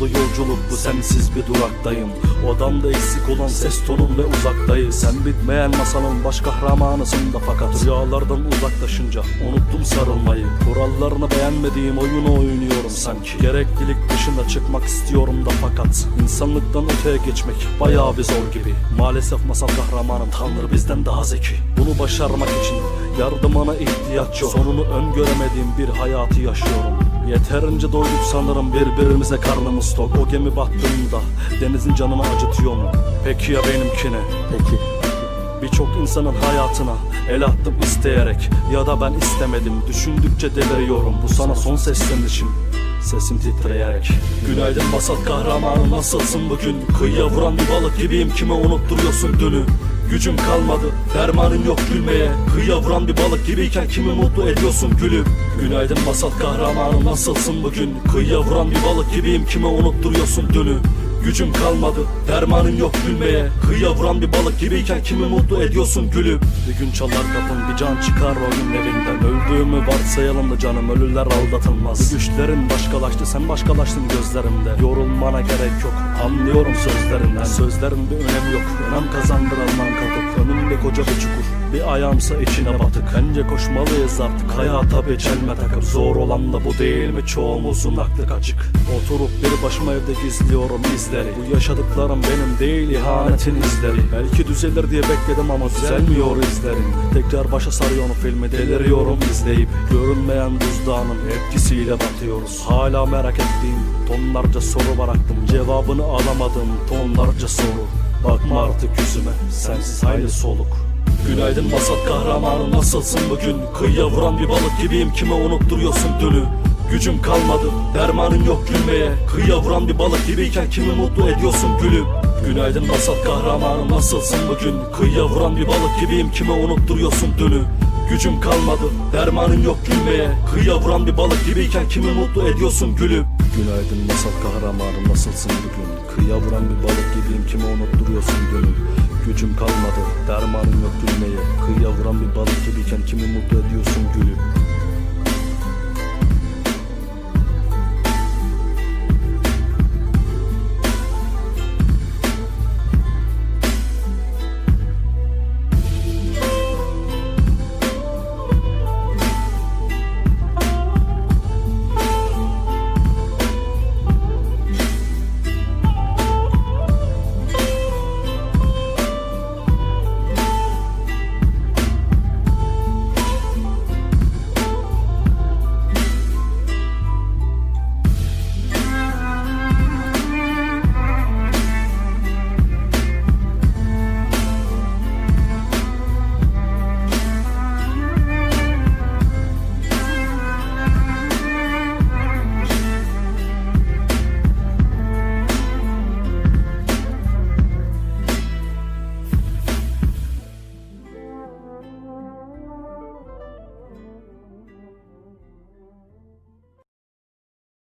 yolculuk bu sensiz bir duraktayım. Odamda eksik olan ses tonun ve uzaktayız Sen bitmeyen masalın baş kahramanısın da fakat Rüyalardan uzaklaşınca unuttum sarılmayı. Kurallarını beğenmediğim oyunu oynuyorum sanki. Gereklilik dışında çıkmak istiyorum da fakat İnsanlıktan öteye geçmek bayağı bir zor gibi. Maalesef masal kahramanım tanrı bizden daha zeki. Bunu başarmak için yardımına ihtiyaç yok. Sonunu öngöremediğim bir hayatı yaşıyorum Yeterince doyduk sanırım birbirimize karnımız tok. O gemi battığında denizin canını acıtıyor mu? Peki ya benimkine? Peki. Birçok insanın hayatına el attım isteyerek Ya da ben istemedim. Düşündükçe deliriyorum. Bu sana son seslenişim Sesim titreyerek. Günaydın masal kahramanı nasılsın bugün? Kıyıya vuran bir balık gibiyim. Kime unutturuyorsun dünü Gücüm kalmadı dermanım yok gülmeye. Kıyıya vuran bir balık gibiyken kimi mutlu ediyorsun gülüm? Günaydın masal kahramanı nasılsın bugün? Kıyıya vuran bir balık gibiyim kime unutturuyorsun dünü Gücüm kalmadı dermanım yok gülmeye. Kıyıya vuran bir balık gibiyken kimi mutlu ediyorsun gülüm Bir gün çalar kapın bir can çıkar oyun evinden Öldüğümü varsayalım da canım ölüler aldatılmaz. Güçlerin başkalaştı sen başkalaştın gözlerimde. Yorulmana gerek yok anlıyorum sözlerinden. Sözlerin bir önemi yok önem kazandıralman katıp Önümde koca bir çukur bir ayağımsa içine batık. Bence koşmalıyız artık. Hayata bir çelme takıp. Zor olan da bu değil mi? Çoğumuzun aklı açık. Oturup bir başıma evde gizliyorum izleri. Bu yaşadıklarım benim değil ihanetin izleri. Belki düzelir diye bekledim ama düzelmiyor izlerim. Tekrar başa sarıyorum filmi deliriyorum izleyip. Görünmeyen buzdağının etkisiyle batıyoruz. Hala merak ettiğim tonlarca soru var aklım Cevabını alamadım tonlarca soru. Bakma artık yüzüme sensiz hayli soluk Günaydın masal kahramanı nasılsın bugün? Kıyıya vuran bir balık gibiyim kime unutturuyorsun dünü? Gücüm kalmadı dermanım yok gülmeye. Kıyıya vuran bir balık gibiyken kimi mutlu ediyorsun gülüm Günaydın masal kahramanı nasılsın bugün? Kıyıya vuran bir balık gibiyim kime unutturuyorsun dünü Gücüm kalmadı dermanım yok gülmeye. Kıyıya vuran bir balık gibiyken kimi mutlu ediyorsun gülüm? Günaydın masal kahramanı nasılsın bugün? Kıyıya vuran bir balık gibiyim kime unutturuyorsun dünü Gücüm kalmadı dermanım yok gülmeye. Kıyıya vuran bir balık gibiyken kimi mutlu ediyorsun